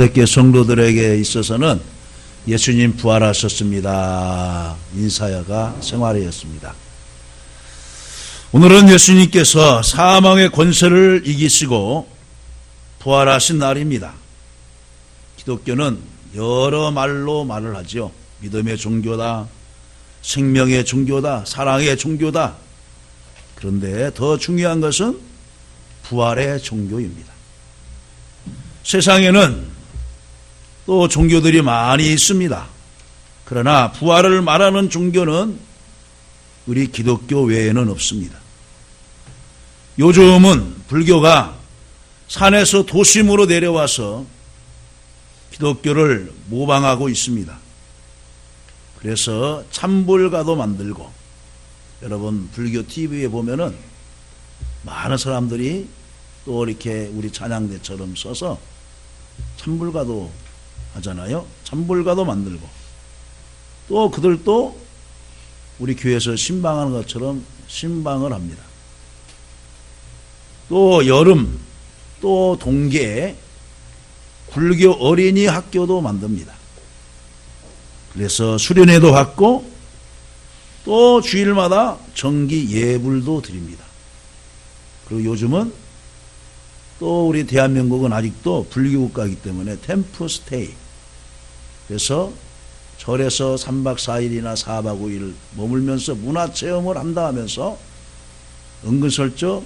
이렇게 성도들에게 있어서는 예수님 부활하셨습니다. 인사야가 생활이었습니다. 오늘은 예수님께서 사망의 권세를 이기시고 부활하신 날입니다. 기독교는 여러 말로 말을 하죠. 믿음의 종교다, 생명의 종교다, 사랑의 종교다. 그런데 더 중요한 것은 부활의 종교입니다. 세상에는 또 종교들이 많이 있습니다. 그러나 부활을 말하는 종교는 우리 기독교 외에는 없습니다. 요즘은 불교가 산에서 도심으로 내려와서 기독교를 모방하고 있습니다. 그래서 참불가도 만들고 여러분 불교 TV에 보면은 많은 사람들이 또 이렇게 우리 찬양대처럼 써서 참불가도 하잖아요. 참불가도 만들고 또 그들도 우리 교회에서 신방하는 것처럼 신방을 합니다. 또 여름 또 동계 불교 어린이 학교도 만듭니다. 그래서 수련회도 갖고 또 주일마다 정기 예불도 드립니다. 그리고 요즘은 또 우리 대한민국은 아직도 불교 국가이기 때문에 템프 스테이. 그래서 절에서 3박 4일이나 4박 5일 머물면서 문화 체험을 한다 하면서 은근슬쩍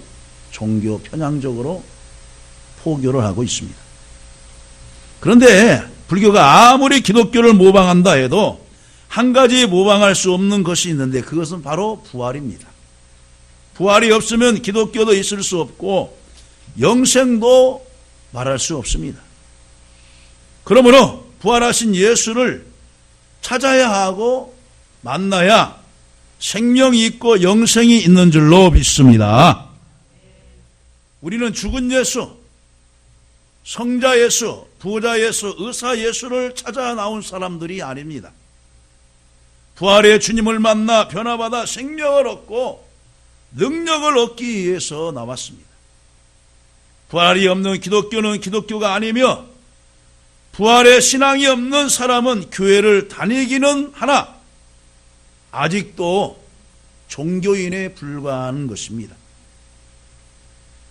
종교 편향적으로 포교를 하고 있습니다. 그런데 불교가 아무리 기독교를 모방한다 해도 한 가지 모방할 수 없는 것이 있는데 그것은 바로 부활입니다. 부활이 없으면 기독교도 있을 수 없고 영생도 말할 수 없습니다. 그러므로 부활하신 예수를 찾아야 하고 만나야 생명이 있고 영생이 있는 줄로 믿습니다. 우리는 죽은 예수, 성자 예수, 부자 예수, 의사 예수를 찾아 나온 사람들이 아닙니다. 부활의 주님을 만나 변화받아 생명을 얻고 능력을 얻기 위해서 나왔습니다. 부활이 없는 기독교는 기독교가 아니며 부활의 신앙이 없는 사람은 교회를 다니기는 하나 아직도 종교인에 불과한 것입니다.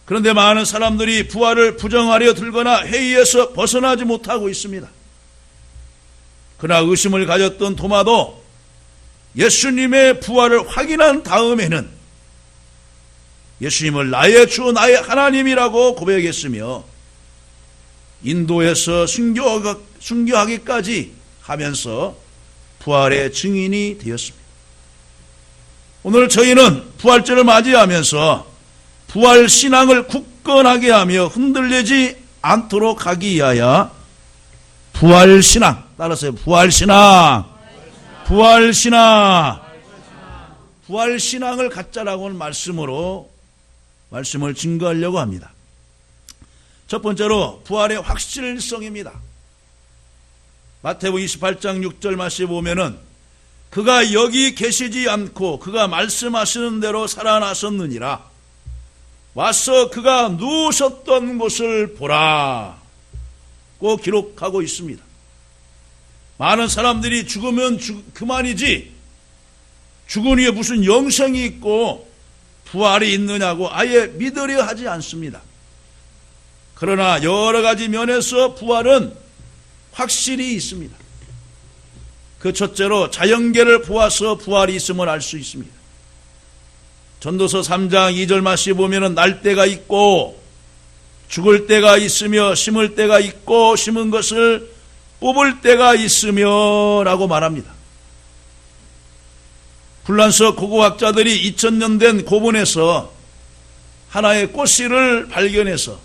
그런데 많은 사람들이 부활을 부정하려 들거나 회의에서 벗어나지 못하고 있습니다. 그러나 의심을 가졌던 도마도 예수님의 부활을 확인한 다음에는 예수님을 나의 주, 나의 하나님이라고 고백했으며 인도에서 순교하기까지 하면서 부활의 증인이 되었습니다. 오늘 저희는 부활절을 맞이하면서 부활 신앙을 굳건하게 하며 흔들리지 않도록 하기 위하여 부활 신앙 따라서 부활 신앙 부활 신앙 부활 신앙을 갖자라고는 말씀으로 말씀을 증거하려고 합니다. 첫 번째로 부활의 확실성입니다. 마태복음 28장 6절 말씀에 보면은 그가 여기 계시지 않고 그가 말씀하시는 대로 살아나셨느니라. 와서 그가 누우셨던 곳을 보라. 고 기록하고 있습니다. 많은 사람들이 죽으면 죽, 그만이지 죽은 후에 무슨 영생이 있고 부활이 있느냐고 아예 믿으려 하지 않습니다. 그러나 여러 가지 면에서 부활은 확실히 있습니다. 그 첫째로 자연계를 보아서 부활이 있음을 알 수 있습니다. 전도서 3장 2절 말씀에 보면은 날 때가 있고 죽을 때가 있으며 심을 때가 있고 심은 것을 뽑을 때가 있으며 라고 말합니다. 불란서 고고학자들이 2000년 된 고본에서 하나의 꽃씨를 발견해서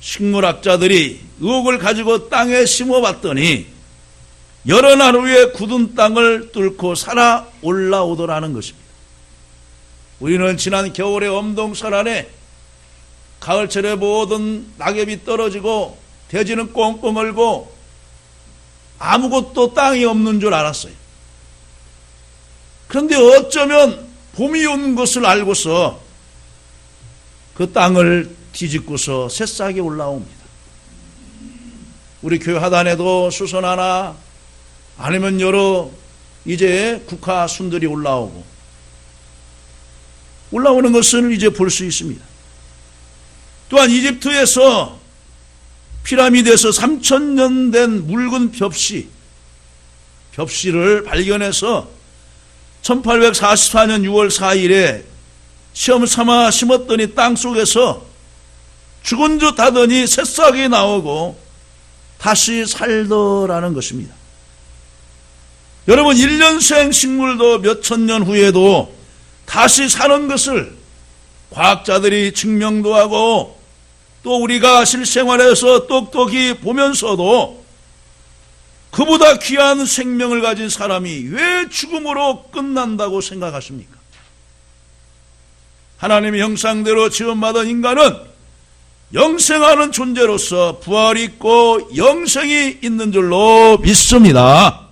식물학자들이 의혹을 가지고 땅에 심어봤더니 여러 날 후에 굳은 땅을 뚫고 살아 올라오더라는 것입니다. 우리는 지난 겨울에 엄동설안에 가을철에 모든 낙엽이 떨어지고 대지는 꽁꽁 얼고 아무것도 땅이 없는 줄 알았어요. 그런데 어쩌면 봄이 온 것을 알고서 그 땅을 뒤집고서 새싹이 올라옵니다. 우리 교회 하단에도 수선 하나 아니면 여러 이제 국화 순들이 올라오고 올라오는 것을 이제 볼 수 있습니다. 또한 이집트에서 피라미드에서 3천년 된 묽은 벽시 벽시를 발견해서 1844년 6월 4일에 시험 삼아 심었더니 땅 속에서 죽은 듯 하더니 새싹이 나오고 다시 살더라는 것입니다. 여러분 1년생 식물도 몇천 년 후에도 다시 사는 것을 과학자들이 증명도 하고 또 우리가 실생활에서 똑똑히 보면서도 그보다 귀한 생명을 가진 사람이 왜 죽음으로 끝난다고 생각하십니까? 하나님의 형상대로 지원받은 인간은 영생하는 존재로서 부활이 있고 영생이 있는 줄로 믿습니다.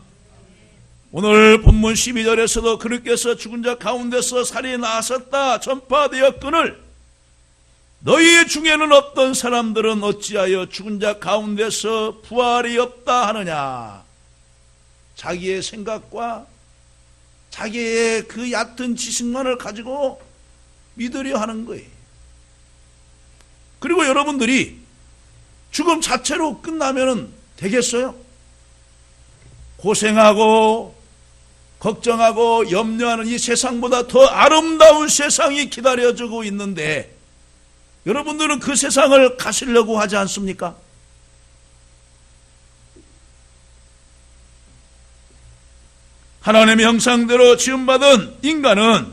오늘 본문 12절에서도 그리께서 죽은 자 가운데서 살이 나섰다 전파되었거늘 너희 중에는 어떤 사람들은 어찌하여 죽은 자 가운데서 부활이 없다 하느냐 자기의 생각과 자기의 그 얕은 지식만을 가지고 믿으려 하는 거예요. 그리고 여러분들이 죽음 자체로 끝나면 되겠어요? 고생하고 걱정하고 염려하는 이 세상보다 더 아름다운 세상이 기다려지고 있는데 여러분들은 그 세상을 가시려고 하지 않습니까? 하나님의 형상대로 지음받은 인간은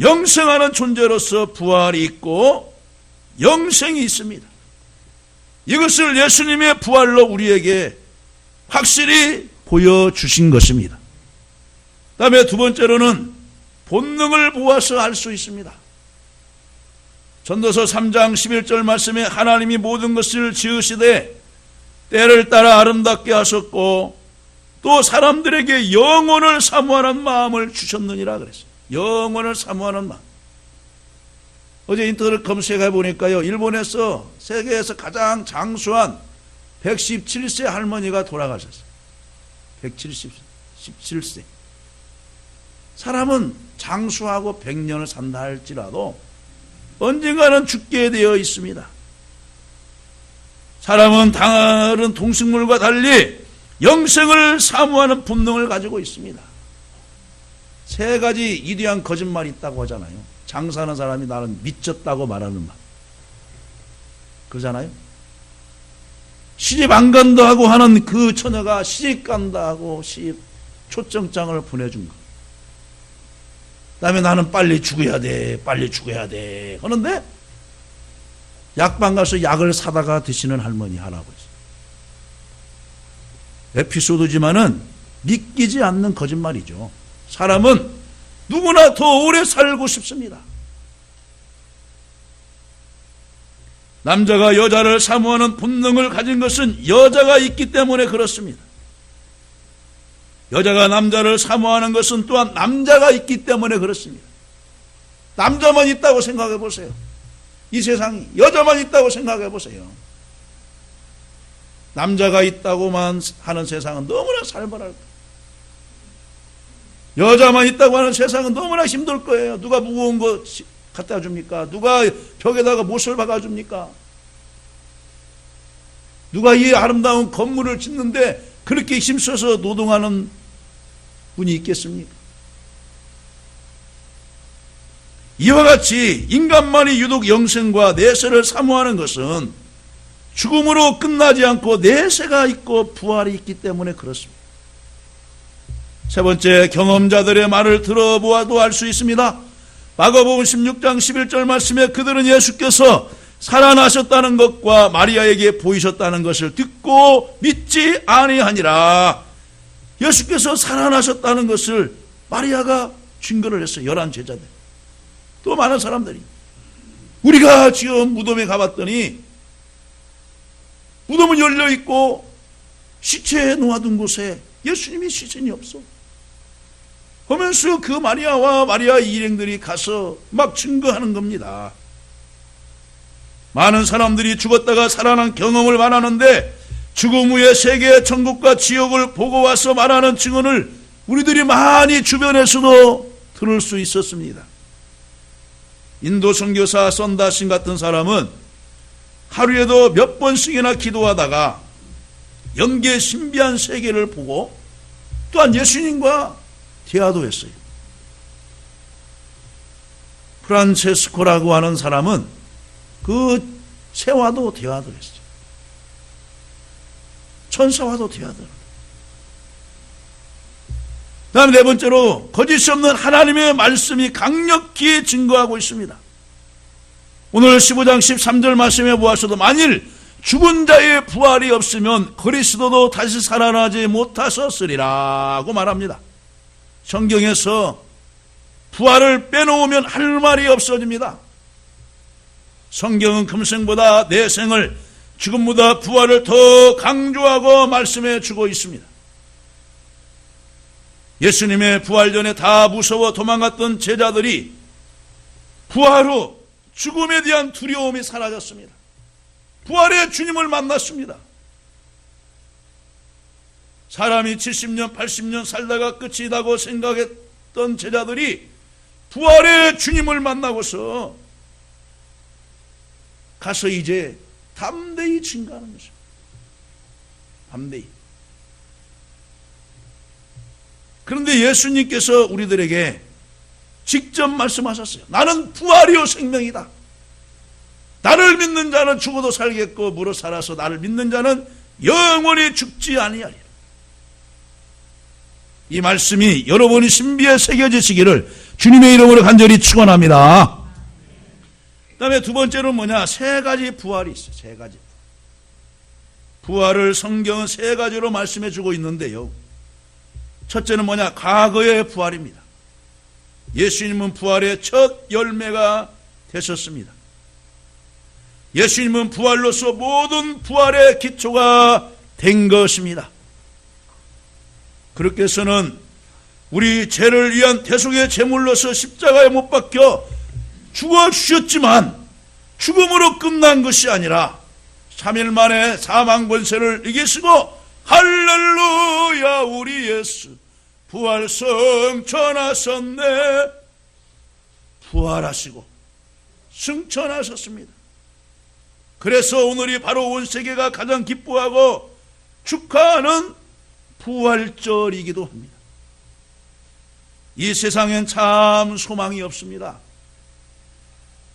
영생하는 존재로서 부활이 있고 영생이 있습니다. 이것을 예수님의 부활로 우리에게 확실히 보여주신 것입니다. 다음에 두 번째로는 본능을 보아서 알 수 있습니다. 전도서 3장 11절 말씀에 하나님이 모든 것을 지으시되 때를 따라 아름답게 하셨고 또 사람들에게 영혼을 사모하는 마음을 주셨느니라 그랬어요. 영혼을 사모하는 마음. 어제 인터넷 검색해 보니까요. 일본에서 세계에서 가장 장수한 117세 할머니가 돌아가셨어요. 177세. 사람은 장수하고 100년을 산다 할지라도 언젠가는 죽게 되어 있습니다. 사람은 다른 동식물과 달리 영생을 사모하는 본능을 가지고 있습니다. 세 가지 이대한 거짓말이 있다고 하잖아요. 장사하는 사람이 나는 미쳤다고 말하는 말. 그러잖아요. 시집 안 간다 하고 하는 그 처녀가 시집 간다 하고 시집 초청장을 보내준 거. 그다음에 나는 빨리 죽어야 돼, 빨리 죽어야 돼. 하는데 약방 가서 약을 사다가 드시는 할머니 할아버지. 에피소드지만은 믿기지 않는 거짓말이죠. 사람은 누구나 더 오래 살고 싶습니다. 남자가 여자를 사모하는 본능을 가진 것은 여자가 있기 때문에 그렇습니다. 여자가 남자를 사모하는 것은 또한 남자가 있기 때문에 그렇습니다. 남자만 있다고 생각해 보세요. 이 세상이 여자만 있다고 생각해 보세요. 남자가 있다고만 하는 세상은 너무나 살벌할 거예요. 여자만 있다고 하는 세상은 너무나 힘들 거예요. 누가 무거운 거 갖다 줍니까? 누가 벽에다가 못을 박아 줍니까? 누가 이 아름다운 건물을 짓는데 그렇게 힘써서 노동하는 분이 있겠습니까? 이와 같이 인간만이 유독 영생과 내세를 사모하는 것은 죽음으로 끝나지 않고 내세가 있고 부활이 있기 때문에 그렇습니다. 세 번째 경험자들의 말을 들어보아도 알 수 있습니다. 마가복음 16장 11절 말씀에 그들은 예수께서 살아나셨다는 것과 마리아에게 보이셨다는 것을 듣고 믿지 아니하니라. 예수께서 살아나셨다는 것을 마리아가 증거를 했어요. 열한 제자들. 또 많은 사람들이. 우리가 지금 무덤에 가봤더니 무덤은 열려 있고 시체에 놓아둔 곳에 예수님이 시신이 없어. 하면서 그 마리아와 마리아 일행들이 가서 막 증거하는 겁니다. 많은 사람들이 죽었다가 살아난 경험을 말하는데 죽음 후의 세계 천국과 지옥을 보고 와서 말하는 증언을 우리들이 많이 주변에서도 들을 수 있었습니다. 인도 선교사 썬다신 같은 사람은 하루에도 몇 번씩이나 기도하다가 영계 신비한 세계를 보고 또한 예수님과 대화도 했어요. 프란체스코라고 하는 사람은 그 새와도 대화도 했어요. 천사와도 대화도. 다음 네 번째로 거짓이 없는 하나님의 말씀이 강력히 증거하고 있습니다. 오늘 15장 13절 말씀에 보아서도 만일 죽은 자의 부활이 없으면 그리스도도 다시 살아나지 못하셨으리라고 말합니다. 성경에서 부활을 빼놓으면 할 말이 없어집니다. 성경은 금생보다 내 생을 죽음보다 부활을 더 강조하고 말씀해 주고 있습니다. 예수님의 부활 전에 다 무서워 도망갔던 제자들이 부활 후 죽음에 대한 두려움이 사라졌습니다. 부활의 주님을 만났습니다. 사람이 70년, 80년 살다가 끝이다고 생각했던 제자들이 부활의 주님을 만나고서 가서 이제 담대히 증가하는 것입니다. 담대히. 그런데 예수님께서 우리들에게 직접 말씀하셨어요. 나는 부활이요 생명이다. 나를 믿는 자는 죽어도 살겠고 무릇 살아서 나를 믿는 자는 영원히 죽지 아니하리라. 이 말씀이 여러분이 신비에 새겨지시기를 주님의 이름으로 간절히 축원합니다. 그 다음에 두 번째는 뭐냐? 세 가지 부활이 있어요. 세 가지. 부활을 성경은 세 가지로 말씀해 주고 있는데요. 첫째는 뭐냐? 과거의 부활입니다. 예수님은 부활의 첫 열매가 되셨습니다. 예수님은 부활로서 모든 부활의 기초가 된 것입니다. 그렇게서는 우리 죄를 위한 대속의 제물로서 십자가에 못 박혀 죽어 주셨지만 죽음으로 끝난 것이 아니라 3일 만에 사망 권세를 이기시고 할렐루야 우리 예수 부활 성천하셨네 부활하시고 승천하셨습니다. 그래서 오늘이 바로 온 세계가 가장 기뻐하고 축하하는 부활절이기도 합니다. 이 세상엔 참 소망이 없습니다.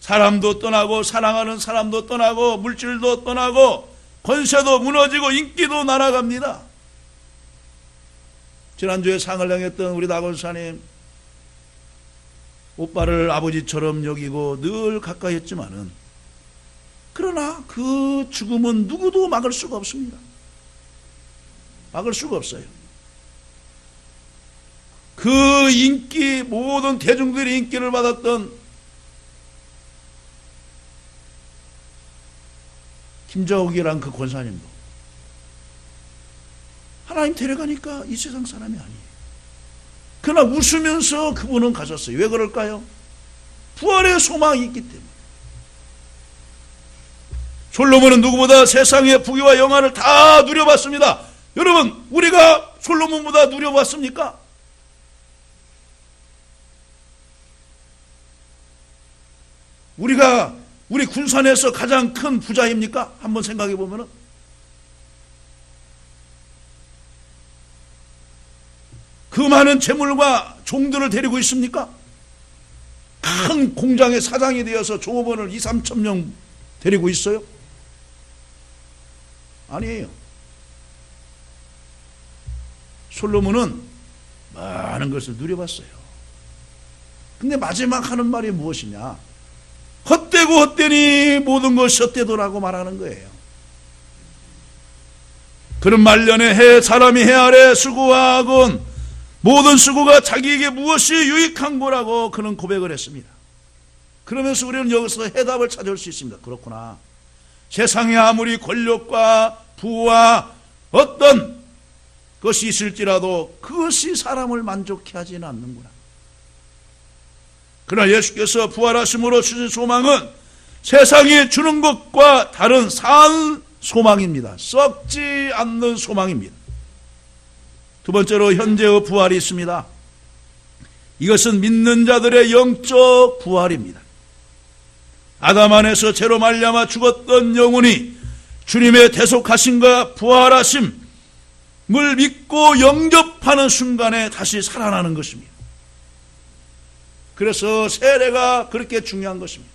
사람도 떠나고 사랑하는 사람도 떠나고 물질도 떠나고 권세도 무너지고 인기도 날아갑니다. 지난주에 상을 당했던 우리 나건사님 오빠를 아버지처럼 여기고 늘 가까이 했지만은 그러나 그 죽음은 누구도 막을 수가 없습니다. 막을 수가 없어요. 그 인기, 모든 대중들이 인기를 받았던 김자옥이란 그 권사님도 하나님 데려가니까 이 세상 사람이 아니에요. 그러나 웃으면서 그분은 가셨어요. 왜 그럴까요? 부활의 소망이 있기 때문에. 솔로몬은 누구보다 세상의 부귀와 영화를 다 누려봤습니다. 여러분, 우리가 솔로몬보다 누려봤습니까? 우리가 우리 군산에서 가장 큰 부자입니까? 한번 생각해 보면은 그 많은 재물과 종들을 데리고 있습니까? 큰 공장의 사장이 되어서 종업원을 2, 3천 명 데리고 있어요? 아니에요. 솔로몬은 많은 것을 누려봤어요. 근데 마지막 하는 말이 무엇이냐? 헛 되고 헛되니 모든 것이 헛되도라고 말하는 거예요. 그런 말년에 해 사람이 해 아래 수고하곤 모든 수고가 자기에게 무엇이 유익한 거라고 그는 고백을 했습니다. 그러면서 우리는 여기서 해답을 찾을 수 있습니다. 그렇구나. 세상에 아무리 권력과 부와 어떤 것이 있을지라도 그것이 사람을 만족해 하지는 않는구나. 그러나 예수께서 부활하심으로 주신 소망은 세상이 주는 것과 다른 산 소망입니다. 썩지 않는 소망입니다. 두 번째로 현재의 부활이 있습니다. 이것은 믿는 자들의 영적 부활입니다. 아담 안에서 죄로 말미암아 죽었던 영혼이 주님의 대속하심과 부활하심을 믿고 영접하는 순간에 다시 살아나는 것입니다. 그래서 세례가 그렇게 중요한 것입니다.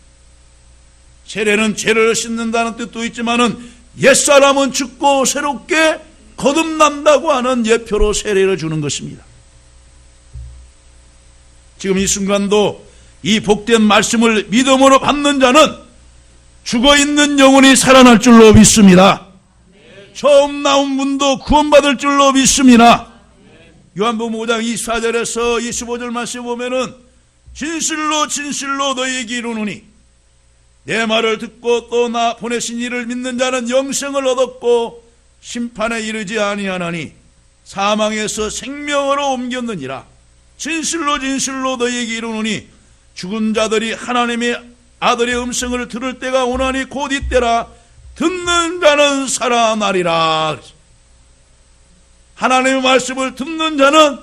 세례는 죄를 씻는다는 뜻도 있지만은 옛사람은 죽고 새롭게 거듭난다고 하는 예표로 세례를 주는 것입니다. 지금 이 순간도 이 복된 말씀을 믿음으로 받는 자는 죽어 있는 영혼이 살아날 줄로 믿습니다. 처음 나온 분도 구원받을 줄로 믿습니다. 요한복음 5장 24절에서 25절 말씀 보면은 진실로 진실로 너희에게 이르노니 내 말을 듣고 또 나 보내신 이를 믿는 자는 영생을 얻었고 심판에 이르지 아니하나니 사망에서 생명으로 옮겼느니라 진실로 진실로 너희에게 이르노니 죽은 자들이 하나님의 아들의 음성을 들을 때가 오나니 곧 이때라 듣는 자는 살아나리라 하나님의 말씀을 듣는 자는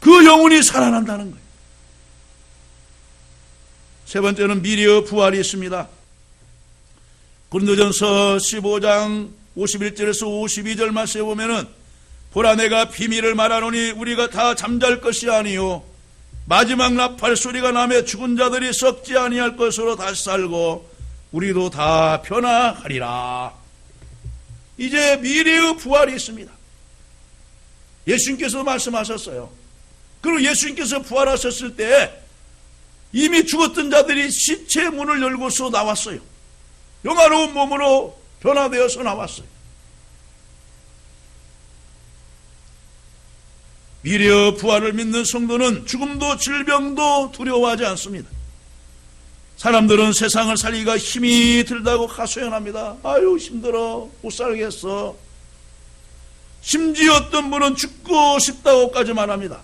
그 영혼이 살아난다는 거예요. 세 번째는 미래의 부활이 있습니다. 고린도전서 15장 51절에서 52절 말씀에 보면은 보라 내가 비밀을 말하노니 우리가 다 잠잘 것이 아니요 마지막 나팔 소리가 나며 죽은 자들이 썩지 아니할 것으로 다시 살고 우리도 다 변화하리라. 이제 미래의 부활이 있습니다. 예수님께서 말씀하셨어요. 그리고 예수님께서 부활하셨을 때 이미 죽었던 자들이 시체 문을 열고서 나왔어요. 영화로운 몸으로 변화되어서 나왔어요. 미래의 부활을 믿는 성도는 죽음도 질병도 두려워하지 않습니다. 사람들은 세상을 살기가 힘이 들다고 하소연합니다. 아유 힘들어 못 살겠어. 심지어 어떤 분은 죽고 싶다고까지 말합니다.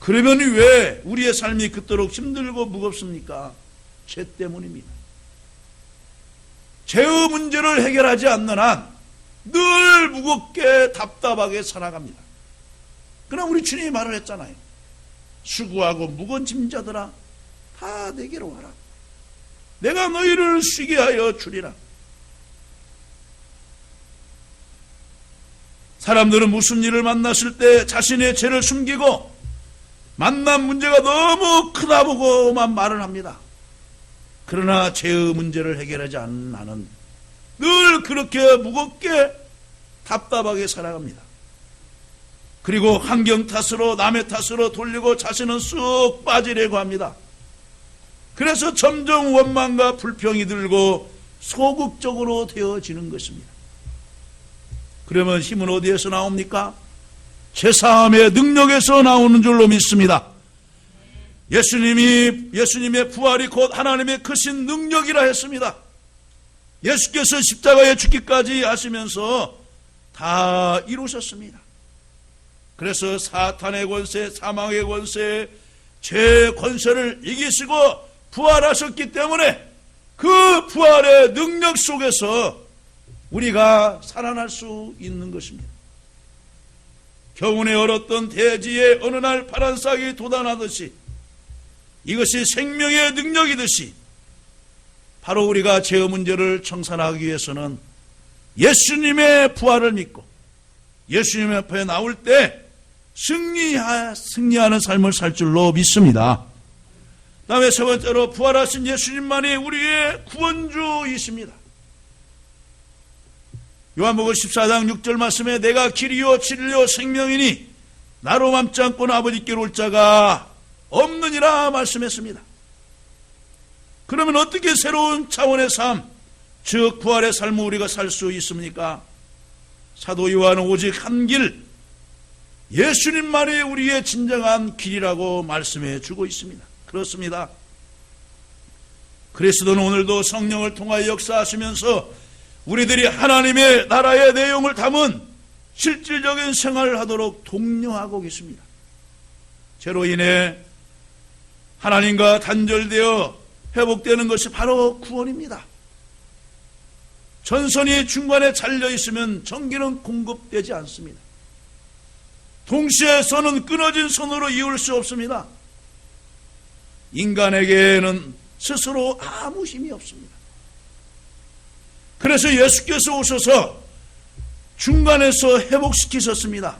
그러면 왜 우리의 삶이 그토록 힘들고 무겁습니까? 죄 때문입니다. 죄의 문제를 해결하지 않는 한 늘 무겁게 답답하게 살아갑니다. 그러나 우리 주님이 말을 했잖아요. 수고하고 무거운 짐자들아 다 내게로 와라. 내가 너희를 쉬게 하여 주리라. 사람들은 무슨 일을 만났을 때 자신의 죄를 숨기고 만난 문제가 너무 크다 보고만 말을 합니다. 그러나 죄의 문제를 해결하지 않는 나는 늘 그렇게 무겁게 답답하게 살아갑니다. 그리고 환경 탓으로 남의 탓으로 돌리고 자신은 쑥 빠지려고 합니다. 그래서 점점 원망과 불평이 들고 소극적으로 되어지는 것입니다. 그러면 힘은 어디에서 나옵니까? 제사함의 능력에서 나오는 줄로 믿습니다. 예수님이, 예수님의 부활이 곧 하나님의 크신 능력이라 했습니다. 예수께서 십자가에 죽기까지 하시면서 다 이루셨습니다. 그래서 사탄의 권세, 사망의 권세, 죄의 권세를 이기시고 부활하셨기 때문에 그 부활의 능력 속에서 우리가 살아날 수 있는 것입니다. 겨운에 얼었던 대지에 어느 날 파란 싹이 돋아나듯이 이것이 생명의 능력이듯이 바로 우리가 죄의 문제를 청산하기 위해서는 예수님의 부활을 믿고 예수님 앞에 나올 때 승리하, 승리하는 삶을 살 줄로 믿습니다. 다음에 세 번째로 부활하신 예수님만이 우리의 구원주이십니다. 요한복음 14장 6절 말씀에 내가 길이요 진리요 생명이니 나로 맘지 않고는 아버지께로 올 자가 없느니라 말씀했습니다. 그러면 어떻게 새로운 차원의 삶, 즉 부활의 삶을 우리가 살 수 있습니까? 사도 요한은 오직 한 길, 예수님만이 우리의 진정한 길이라고 말씀해 주고 있습니다. 그렇습니다. 그리스도는 오늘도 성령을 통하여 역사하시면서 우리들이 하나님의 나라의 내용을 담은 실질적인 생활을 하도록 독려하고 계십니다. 죄로 인해 하나님과 단절되어 회복되는 것이 바로 구원입니다. 전선이 중간에 잘려 있으면 전기는 공급되지 않습니다. 동시에 선은 끊어진 선으로 이을 수 없습니다. 인간에게는 스스로 아무 힘이 없습니다. 그래서 예수께서 오셔서 중간에서 회복시키셨습니다.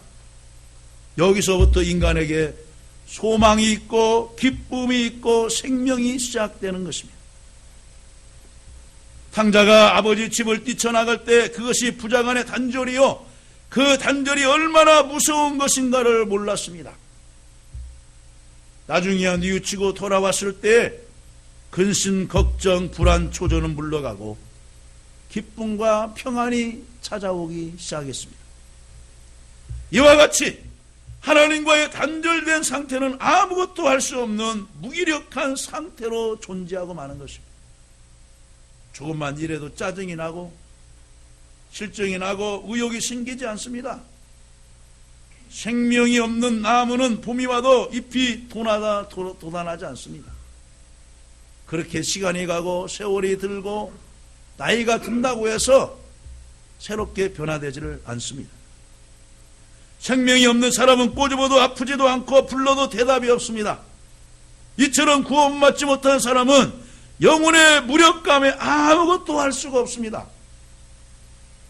여기서부터 인간에게 소망이 있고 기쁨이 있고 생명이 시작되는 것입니다. 탕자가 아버지 집을 뛰쳐나갈 때 그것이 부자간의 단절이요. 그 단절이 얼마나 무서운 것인가를 몰랐습니다. 나중에야 뉘우치고 돌아왔을 때 근심, 걱정, 불안, 초조는 물러가고 기쁨과 평안이 찾아오기 시작했습니다. 이와 같이 하나님과의 단절된 상태는 아무것도 할 수 없는 무기력한 상태로 존재하고 마는 것입니다. 조금만 일해도 짜증이 나고 실정이 나고 의욕이 생기지 않습니다. 생명이 없는 나무는 봄이 와도 잎이 돋아나, 돋아나지 않습니다. 그렇게 시간이 가고 세월이 들고 나이가 든다고 해서 새롭게 변화되지를 않습니다. 생명이 없는 사람은 꼬집어도 아프지도 않고 불러도 대답이 없습니다. 이처럼 구원받지 못한 사람은 영혼의 무력감에 아무것도 할 수가 없습니다.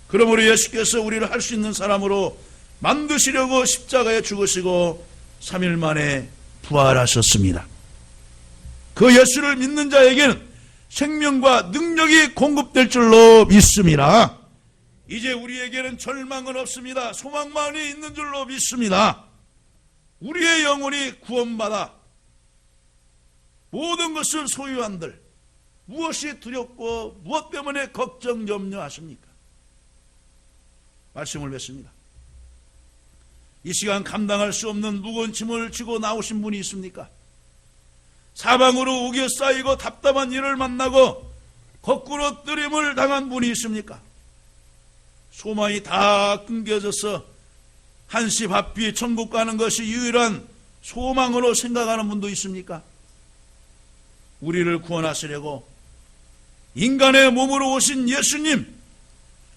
그러므로 예수께서 우리를 할 수 있는 사람으로 만드시려고 십자가에 죽으시고 3일 만에 부활하셨습니다. 그 예수를 믿는 자에게는 생명과 능력이 공급될 줄로 믿습니다. 이제 우리에게는 절망은 없습니다. 소망만이 있는 줄로 믿습니다. 우리의 영혼이 구원받아 모든 것을 소유한들 무엇이 두렵고 무엇 때문에 걱정 염려하십니까? 말씀을 맺습니다. 이 시간 감당할 수 없는 무거운 짐을 지고 나오신 분이 있습니까? 사방으로 우겨 쌓이고 답답한 일을 만나고 거꾸로 뜨림을 당한 분이 있습니까? 소망이 다 끊겨져서 한시 밥비 천국 가는 것이 유일한 소망으로 생각하는 분도 있습니까? 우리를 구원하시려고 인간의 몸으로 오신 예수님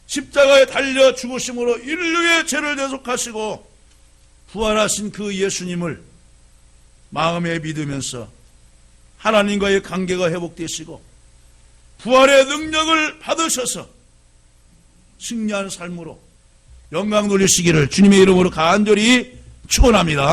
십자가에 달려 죽으심으로 인류의 죄를 대속하시고 부활하신 그 예수님을 마음에 믿으면서 하나님과의 관계가 회복되시고 부활의 능력을 받으셔서 승리한 삶으로 영광 돌리시기를 주님의 이름으로 간절히 축원합니다.